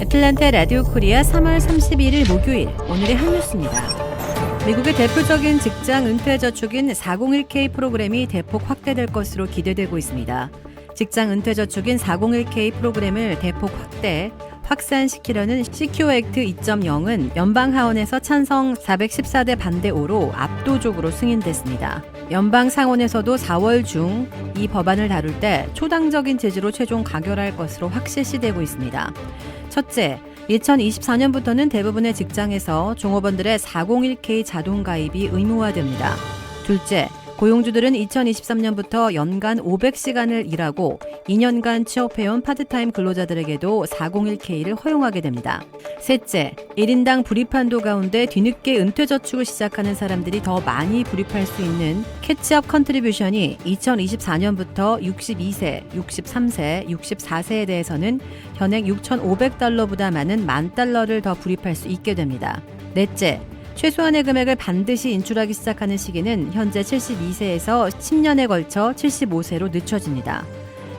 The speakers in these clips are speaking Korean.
애틀란타 라디오 코리아 3월 31일 목요일 오늘의 한 뉴스입니다. 미국의 대표적인 직장 은퇴 저축인 401k 프로그램이 대폭 확대될 것으로 기대되고 있습니다. 직장 은퇴 저축인 401k 프로그램을 대폭 확대, 확산시키려는 시큐어 액트 2.0은 연방 하원에서 찬성 414대 반대 5로 압도적으로 승인됐습니다. 연방 상원에서도 4월 중 이 법안을 다룰 때 초당적인 제지로 최종 가결할 것으로 확실시되고 있습니다. 첫째, 2024년부터는 대부분의 직장에서 종업원들의 401k 자동 가입이 의무화됩니다. 둘째, 고용주들은 2023년부터 연간 500시간을 일하고 2년간 취업해온 파트타임 근로자들에게도 401k를 허용하게 됩니다. 셋째, 1인당 불입한도 가운데 뒤늦게 은퇴저축을 시작하는 사람들이 더 많이 불입할 수 있는 캐치업 컨트리뷰션이 2024년부터 62세, 63세, 64세에 대해서는 현행 6,500달러보다 많은 만 달러를 더 불입할 수 있게 됩니다. 넷째, 최소한의 금액을 반드시 인출하기 시작하는 시기는 현재 72세에서 10년에 걸쳐 75세로 늦춰집니다.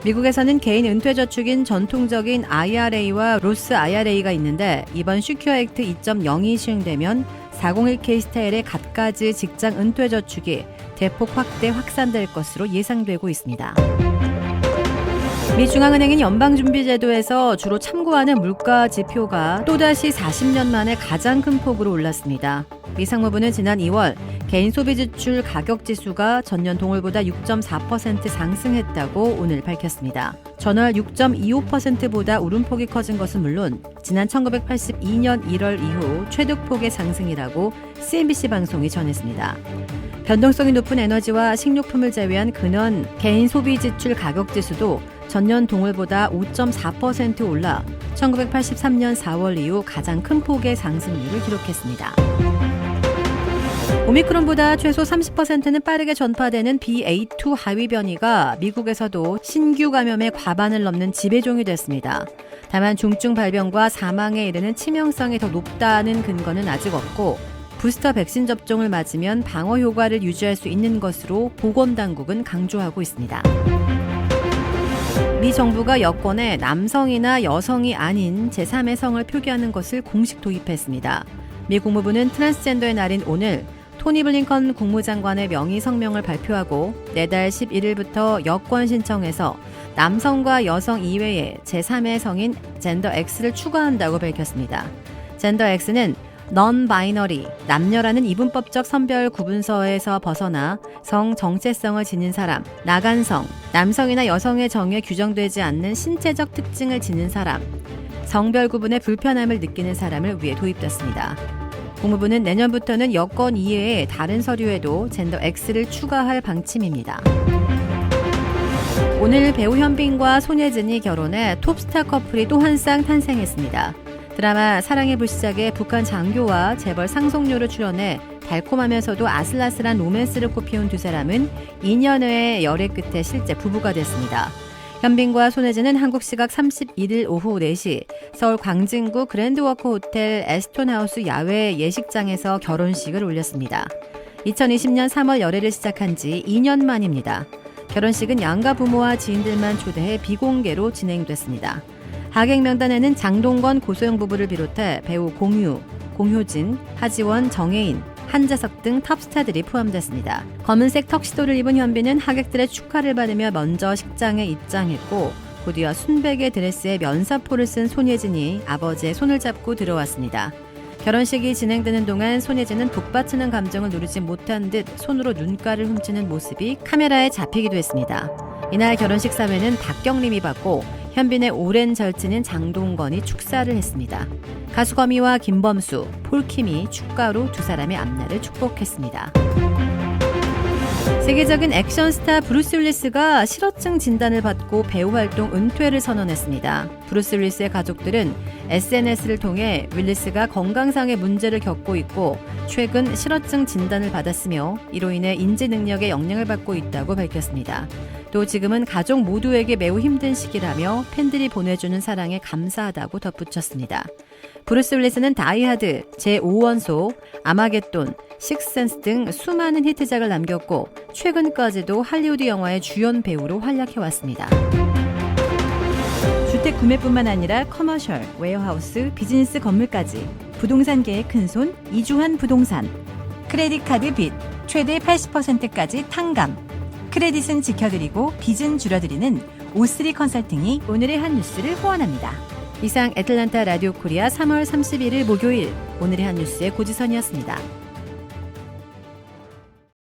미국에서는 개인 은퇴 저축인 전통적인 IRA와 로스 IRA가 있는데 이번 슈큐어 액트 2.0이 시행되면 401k 스타일의 갖가지 직장 은퇴 저축이 대폭 확대 확산될 것으로 예상되고 있습니다. 미 중앙은행인 연방준비제도에서 주로 참고하는 물가 지표가 또다시 40년 만에 가장 큰 폭으로 올랐습니다. 미 상무부는 지난 2월 개인 소비 지출 가격 지수가 전년 동월보다 6.4% 상승했다고 오늘 밝혔습니다. 전월 6.25%보다 오름폭이 커진 것은 물론 지난 1982년 1월 이후 최대폭의 상승이라고 CNBC 방송이 전했습니다. 변동성이 높은 에너지와 식료품을 제외한 근원 개인 소비 지출 가격 지수도 전년 동월보다 5.4% 올라 1983년 4월 이후 가장 큰 폭의 상승률을 기록했습니다. 오미크론보다 최소 30%는 빠르게 전파되는 BA2 하위 변이가 미국에서도 신규 감염의 과반을 넘는 지배종이 됐습니다. 다만 중증 발병과 사망에 이르는 치명성이 더 높다는 근거는 아직 없고 부스터 백신 접종을 맞으면 방어 효과를 유지할 수 있는 것으로 보건당국은 강조하고 있습니다. 미 정부가 여권에 남성이나 여성이 아닌 제3의 성을 표기하는 것을 공식 도입했습니다. 미 국무부는 트랜스젠더의 날인 오늘 토니 블링컨 국무장관의 명의 성명을 발표하고 내달 11일부터 여권 신청에서 남성과 여성 이외에 제3의 성인 젠더 X를 추가한다고 밝혔습니다. 젠더 X는 넌 바이너리, 남녀라는 이분법적 선별 구분서에서 벗어나 성 정체성을 지닌 사람, 나간성, 남성이나 여성의 정에 규정되지 않는 신체적 특징을 지닌 사람, 성별 구분에 불편함을 느끼는 사람을 위해 도입됐습니다. 국무부는 내년부터는 여권 이외의 다른 서류에도 젠더 X를 추가할 방침입니다. 오늘 배우 현빈과 손예진이 결혼해 톱스타 커플이 또 한 쌍 탄생했습니다. 드라마 사랑의 불시작에 북한 장교와 재벌 상속료를 출연해 달콤하면서도 아슬아슬한 로맨스를 꽃피운 두 사람은 2년의 열애 끝에 실제 부부가 됐습니다. 현빈과 손혜진은 한국 시각 31일 오후 4시 서울 광진구 그랜드워커 호텔 에스톤하우스 야외 예식장에서 결혼식을 올렸습니다. 2020년 3월 열애를 시작한 지 2년 만입니다. 결혼식은 양가 부모와 지인들만 초대해 비공개로 진행됐습니다. 하객 명단에는 장동건 고소영 부부를 비롯해 배우 공유, 공효진, 하지원, 정혜인, 한재석 등 탑스타들이 포함됐습니다. 검은색 턱시도를 입은 현빈은 하객들의 축하를 받으며 먼저 식장에 입장했고 곧이어 순백의 드레스에 면사포를 쓴 손예진이 아버지의 손을 잡고 들어왔습니다. 결혼식이 진행되는 동안 손예진은 북받치는 감정을 누르지 못한 듯 손으로 눈가를 훔치는 모습이 카메라에 잡히기도 했습니다. 이날 결혼식 사회는 박경림이 받고 현빈의 오랜 절친인 장동건이 축사를 했습니다. 가수 거미와 김범수, 폴킴이 축가로 두 사람의 앞날을 축복했습니다. 세계적인 액션 스타 브루스 윌리스가 실어증 진단을 받고 배우 활동 은퇴를 선언했습니다. 브루스 윌리스의 가족들은 SNS를 통해 윌리스가 건강상의 문제를 겪고 있고 최근 실어증 진단을 받았으며 이로 인해 인지 능력에 영향을 받고 있다고 밝혔습니다. 또 지금은 가족 모두에게 매우 힘든 시기라며 팬들이 보내주는 사랑에 감사하다고 덧붙였습니다. 브루스 윌리스는 다이하드, 제5원소, 아마겟돈, 식센스 등 수많은 히트작을 남겼고 최근까지도 할리우드 영화의 주연 배우로 활약해왔습니다. 주택 구매뿐만 아니라 커머셜, 웨어하우스, 비즈니스 건물까지 부동산계의 큰손 이주환 부동산. 크레딧 카드 빚 최대 80%까지 탕감. 크레딧은 지켜드리고 빚은 줄여드리는 O3 컨설팅이 오늘의 한 뉴스를 후원합니다. 이상 애틀란타 라디오 코리아 3월 31일 목요일 오늘의 한 뉴스의 고지선이었습니다.